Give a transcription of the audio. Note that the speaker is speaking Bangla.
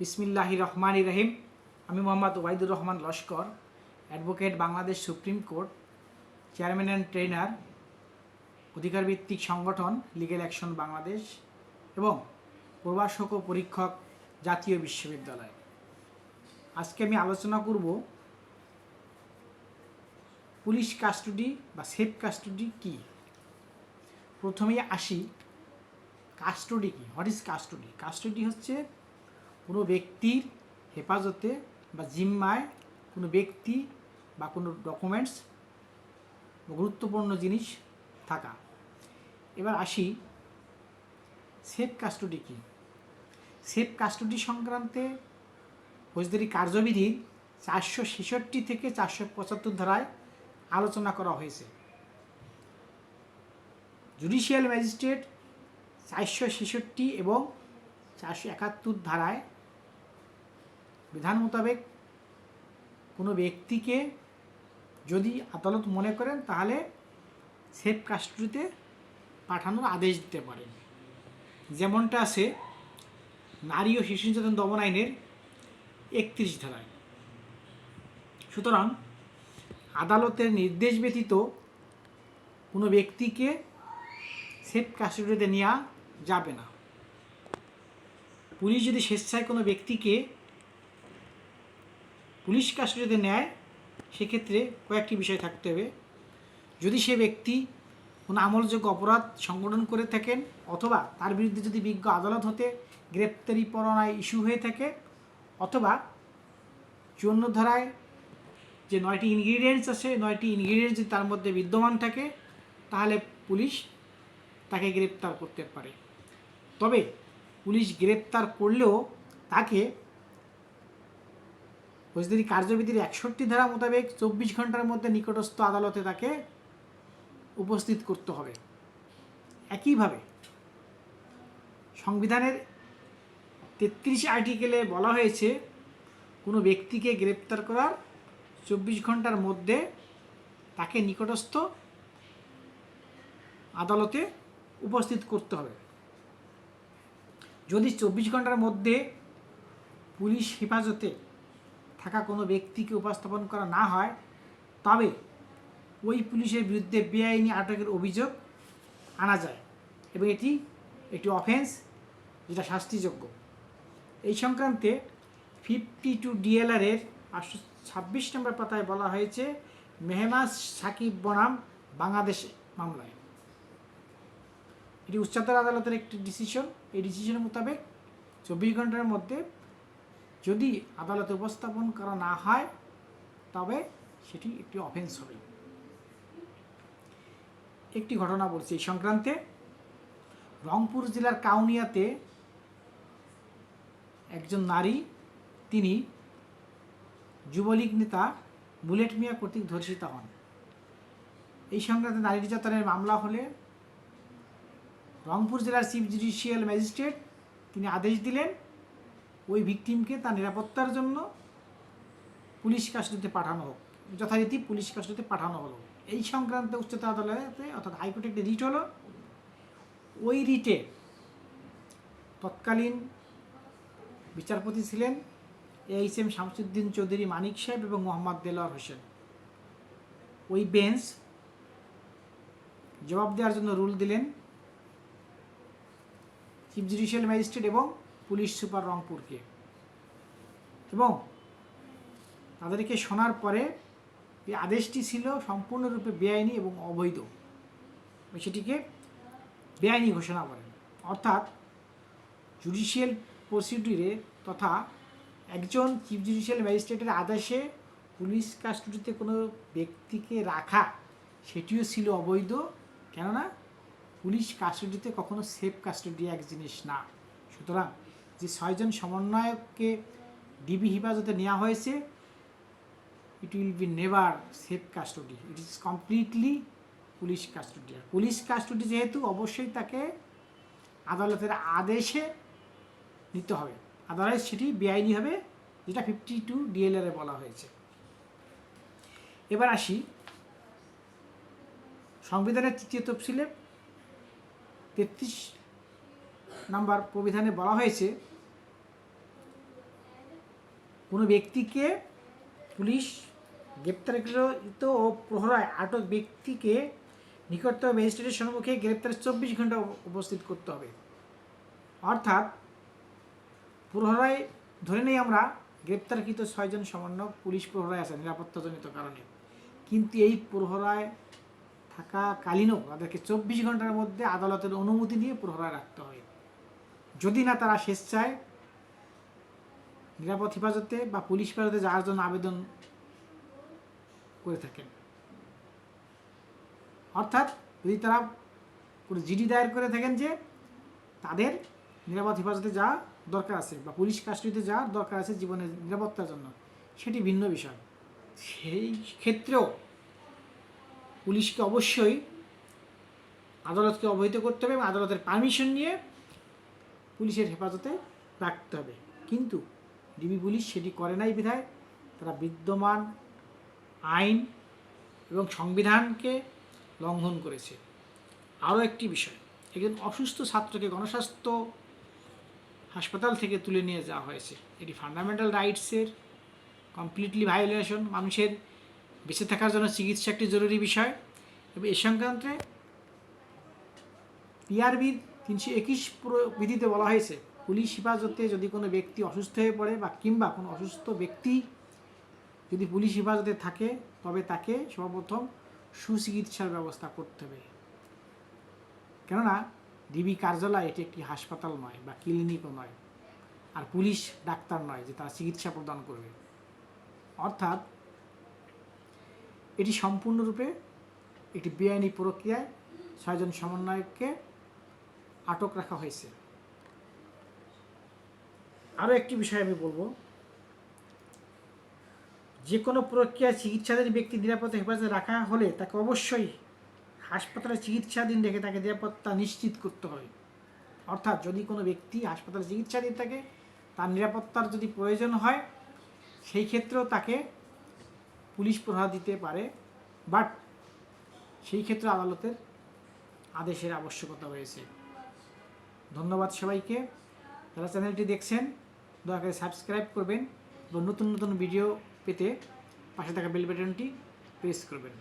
বিসমিল্লাহি রহমান রহিম। আমি Mohammad Waidur Rahman Laskar, advocate Bangladesh supreme court, chairman and trainer অধিকার ভিত্তিক সংগঠন লিগেল অ্যাকশন বাংলাদেশ এবং প্রবাসক ও পরীক্ষক জাতীয় বিশ্ববিদ্যালয়। আজকে আমি আলোচনা করব পুলিশ কাস্টডি বা সেফ কাস্টডি কি? প্রথমেই আসি, কাস্টডি কি? What is custody? কাস্টডি হচ্ছে কোনো ব্যক্তির হেফাজতে বা জিম্মায় কোনো ব্যক্তি বা কোনো ডকুমেন্টস গুরুত্বপূর্ণ জিনিস থাকা। এবার আসি সেফ কাস্টডি কী? সেফ কাস্টডি সংক্রান্তে ফৌজদারি কার্যবিধির চারশো ছেষট্টি থেকে চারশো পঁচাত্তর ধারায় আলোচনা করা হয়েছে। জুডিশিয়াল ম্যাজিস্ট্রেট চারশো ছেষট্টি এবং চারশো একাত্তর ধারায় বিধান মোতাবেক কোনো ব্যক্তিকে যদি আদালত মনে করেন, তাহলে সেফ কাস্টডিতে পাঠানোর আদেশ দিতে পারেন। যেমনটা আছে, নারী ও শিশু নির্যাতন দমন আইনের একত্রিশ ধারায়। সুতরাং আদালতের নির্দেশ ব্যতীত কোনো ব্যক্তিকে সেফ কাস্টডিতে নেওয়া যাবে না। পুলিশ যদি স্বেচ্ছায় কোনো ব্যক্তিকে পুলিশ কাস্টডিতে নেয়, সেক্ষেত্রে কয়েকটি বিষয় থাকতে হবে। যদি সে ব্যক্তি কোনো আমলযোগ্য অপরাধ সংগঠন করে থাকেন অথবা তার বিরুদ্ধে যদি বিজ্ঞ আদালত হতে গ্রেপ্তারি পরোয়ানায় ইস্যু হয়ে থাকে অথবা চুয়ান্ন ধারায় যে নয়টি ইনগ্রিডিয়েন্টস আছে, নয়টি ইনগ্রিডিয়েন্টস যদি তার মধ্যে বিদ্যমান থাকে, তাহলে পুলিশ তাকে গ্রেপ্তার করতে পারে। তবে পুলিশ গ্রেপ্তার করলেও তাকে ফৌজদারি কার্যবিধির একষট্টি ধারা মোতাবেক চব্বিশ ঘণ্টার মধ্যে নিকটস্থ আদালতে তাকে উপস্থিত করতে হবে। একইভাবে সংবিধানের তেত্রিশ আর্টিকেলে বলা হয়েছে, কোনো ব্যক্তিকে গ্রেপ্তার করার চব্বিশ ঘণ্টার মধ্যে তাকে নিকটস্থ আদালতে উপস্থিত করতে হবে। যদি চব্বিশ ঘণ্টার মধ্যে পুলিশ হেফাজতে থাকা কোনো ব্যক্তিকে উপস্থাপন করা না হয়, তবে ওই পুলিশের বিরুদ্ধে বেআইনি আটকের অভিযোগ আনা যায় এবং এটি একটি অফেন্স যেটা শাস্তিযোগ্য। এই সংক্রান্তে ফিফটি টু ডিএলআরের আটশো ছাব্বিশ নম্বর পাতায় বলা হয়েছে মেহমাজ সাকিব বনাম বাংলাদেশ মামলায়। এটি উচ্চতর আদালতের একটি ডিসিশন এই ডিসিশনের মোতাবেক চব্বিশ ঘণ্টার মধ্যে যদি আদালতে উপস্থাপন করা না হয়, তবে সেটি একটি অফেন্স হবে। একটি ঘটনা বলছি, এই সংক্রান্তে রংপুর জেলার কাউনিয়াতে একজন নারী, তিনি যুবলীগ নেতা বুলেট মিয়া কর্তৃক ধর্ষিত হন। এই সংক্রান্তে নারী নির্যাতনের মামলা হলে রংপুর জেলার চিফ জুডিশিয়াল ম্যাজিস্ট্রেট তিনি আদেশ দিলেন ওই ভিকটিমকে তার নিরাপত্তার জন্য পুলিশ কাস্টডিতে পাঠানো হোক, যথারীতি পুলিশ কাস্টডিতে পাঠানো হলো। এই সংক্রান্ত উচ্চতর আদালতে অর্থাৎ হাইকোর্টে একটি রিট হলো। ওই রিটে তৎকালীন বিচারপতি ছিলেন এইচ এম শামসুদ্দিন চৌধুরী মানিক সাহেব এবং মোহাম্মদ দেলোয়ার হোসেন। ওই বেঞ্চ জবাব দেওয়ার জন্য রুল দিলেন চিফ জুডিশিয়াল ম্যাজিস্ট্রেট এবং পুলিশ সুপার রংপুরকে। এবং তাদেরকে শোনার পরে এই আদেশটি ছিল সম্পূর্ণরূপে বেআইনি এবং অবৈধ। সেটিকে বেআইনি ঘোষণা করেন। অর্থাৎ জুডিশিয়াল প্রসিডিউরে তথা একজন চিফ জুডিশিয়াল ম্যাজিস্ট্রেটের আদেশে পুলিশ কাস্টডিতে কোনো ব্যক্তিকে রাখা, সেটিও ছিল অবৈধ। কেননা পুলিশ কাস্টডিতে কখনো সেফ কাস্টডি এক জিনিস না। সুতরাং যে ছয়জন সমন্বয়ককে ডিবি হেফাজতে নেওয়া হয়েছে it will be never safe custody it is completely police custody R police custody যেহেতু, অবশ্যই তাকে আদালতের আদেশে নিতে হবে। আদারওয়াইজ সেটি বেআইনি হবে, যেটা ফিফটি টু ডিএলআরে বলা হয়েছে। এবার আসি সংবিধানের তৃতীয় তফসিলে। তেত্রিশ নাম্বার প্রবিধানে বলা হয়েছে, কোনো ব্যক্তিকে পুলিশ গ্রেপ্তারকৃত ও প্রহরায় আটক ব্যক্তিকে নিকটতম ম্যাজিস্ট্রেটের সম্মুখে গ্রেপ্তারের চব্বিশ ঘণ্টা উপস্থিত করতে হবে। অর্থাৎ, প্রহরায় ধরে নেই আমরা গ্রেপ্তারকৃত ছয়জন সামান্য পুলিশ প্রহরায় আছে নিরাপত্তাজনিত কারণে। কিন্তু এই প্রহরায় থাকাকালীনও তাদেরকে চব্বিশ ঘণ্টার মধ্যে আদালতের অনুমতি নিয়ে প্রহরায় রাখতে হয় যদি না তারা স্বেচ্ছায় নিরাপদ হেফাজতে বা পুলিশ হেফাজতে যাওয়ার জন্য আবেদন করে থাকেন। অর্থাৎ যদি তারা কোনো জিডি দায়ের করে থাকেন যে তাদের নিরাপদ হেফাজতে যাওয়া দরকার আছে বা পুলিশ কাস্টডিতে যাওয়ার দরকার আছে জীবনের নিরাপত্তার জন্য, সেটি ভিন্ন বিষয়। সেই ক্ষেত্রেও পুলিশকে অবশ্যই আদালতকে অবহিত করতে হবে এবং আদালতের পারমিশন নিয়ে পুলিশের হেফাজতে রাখতে হবে। কিন্তু ডিবি পুলিশ সেটি করে নাই বিধায় তারা বিদ্যমান আইন এবং সংবিধানকে লঙ্ঘন করেছে। আরও একটি বিষয়, একজন অসুস্থ ছাত্রকে গণস্বাস্থ্য হাসপাতাল থেকে তুলে নিয়ে যাওয়া হয়েছে। এটি ফান্ডামেন্টাল রাইটসের কমপ্লিটলি ভায়োলেশন মানুষের বেঁচে থাকার জন্য চিকিৎসা একটি জরুরি বিষয়। এবং এ সংক্রান্তে পিআরবির তিনশো একুশ বিধিতে বলা হয়েছে, পুলিশ হেফাজতে যদি কোনো ব্যক্তি অসুস্থ হয়ে পড়ে বা কিংবা কোনো অসুস্থ ব্যক্তি যদি পুলিশ হেফাজতে থাকে, তবে তাকে সর্বপ্রথম সুচিকিৎসার ব্যবস্থা করতে হবে। কেননা, ডিবি কার্যালয় এটি একটি হাসপাতাল নয় বা ক্লিনিকও নয়, আর পুলিশ ডাক্তার নয় যে তারা চিকিৎসা প্রদান করবে। অর্থাৎ, এটি সম্পূর্ণরূপে একটি বেআইনি প্রক্রিয়ায় ছয়জন সমন্বয়ককে আটক রাখা হয়েছে। আরও একটি বিষয় আমি বলব। যে কোনো প্রক্রিয়ায় চিকিৎসাধীন ব্যক্তি নিরাপত্তা হেফাজতে রাখা হলে তাকে অবশ্যই হাসপাতালে চিকিৎসাধীন রেখে তাকে নিরাপত্তা নিশ্চিত করতে হয়। অর্থাৎ যদি কোনো ব্যক্তি হাসপাতালে চিকিৎসাধীন থাকে, তার নিরাপত্তার যদি প্রয়োজন হয়, সেই ক্ষেত্রেও তাকে পুলিশ প্রহার দিতে পারে। বাট সেই ক্ষেত্রে আদালতের আদেশের আবশ্যকতা রয়েছে। ধন্যবাদ সবাইকে। যারা চ্যানেলটি দেখছেন, দয়া করে সাবস্ক্রাইব করবেন এবং নতুন নতুন ভিডিও পেতে পাশে থাকা বেল বাটনটি প্রেস করবেন।